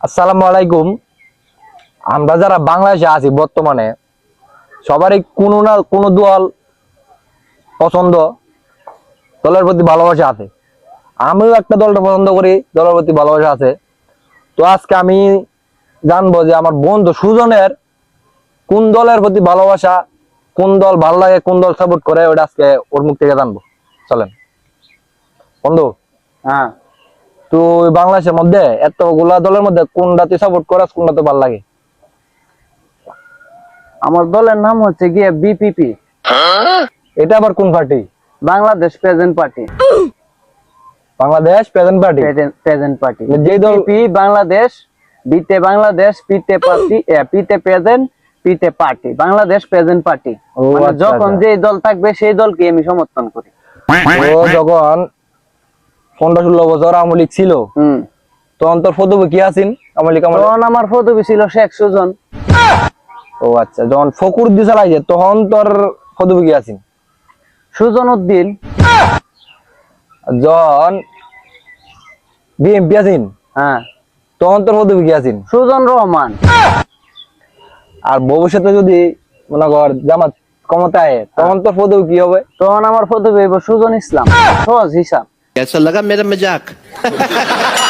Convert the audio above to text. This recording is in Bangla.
আসসালামু আলাইকুম। আমরা যারা বাংলাদেশে আছি বর্তমানে, সবারই কোনো না কোনো দল পছন্দ, দলের প্রতি ভালোবাসা আছে। আমিও একটা দলটা পছন্দ করি, দলের প্রতি ভালোবাসা আছে। তো আজকে আমি জানব যে আমার বন্ধু সুজনের কোন দলের প্রতি ভালোবাসা, কোন দল ভালো লাগে, কোন দল সাপোর্ট করে, ওটা আজকে ওর মুখ থেকে জানব। চলেন। বন্ধু? হ্যাঁ। তুই বাংলাদেশের মধ্যে এতগুলা দলের মধ্যে কোনটা তুই সাপোর্ট করাস কোনটা তো ভালো লাগে? আমার দলের নাম হচ্ছে গিয়ে বিপিপি এটা আবার কোন party Bangladesh present party Bangladesh present party present party যেই দল বিপি বাংলাদেশ বিতে বাংলাদেশ পিতে পার্টি পিতে প্রেজেন্ট পিতে পার্টি বাংলাদেশ প্রেজেন্ট পার্টি মানে আচ্ছা, যখন আচ্ছা। যে দল থাকবে সেই দলকে আমি সমর্থন করি। ও যখন পনেরো ষোলো বছর আওয়ামী লীগ ছিল। তখন তোর ফতুবে কি আছেন? আওয়ামী লীগ তখন আমার পদবি ছিল শেখ সুজন ও আচ্ছা যখন ফকুর দি চালাইছে তখন তোর ফতুবে কি আছেন? সুজন উদ্দিন। যখন বিএমপি আছেন? হ্যাঁ। তখন তোর ফতুবে কি আছেন? সুজন রহমান। আর ভবিষ্যতে যদি মনে কর জামাত ক্ষমতায় তখন তোর ফতুবে কি হবে? তখন আমার পদবি সুজন ইসলাম। সহজ হিসাব। कैसा लगा मेरा मज़ाक।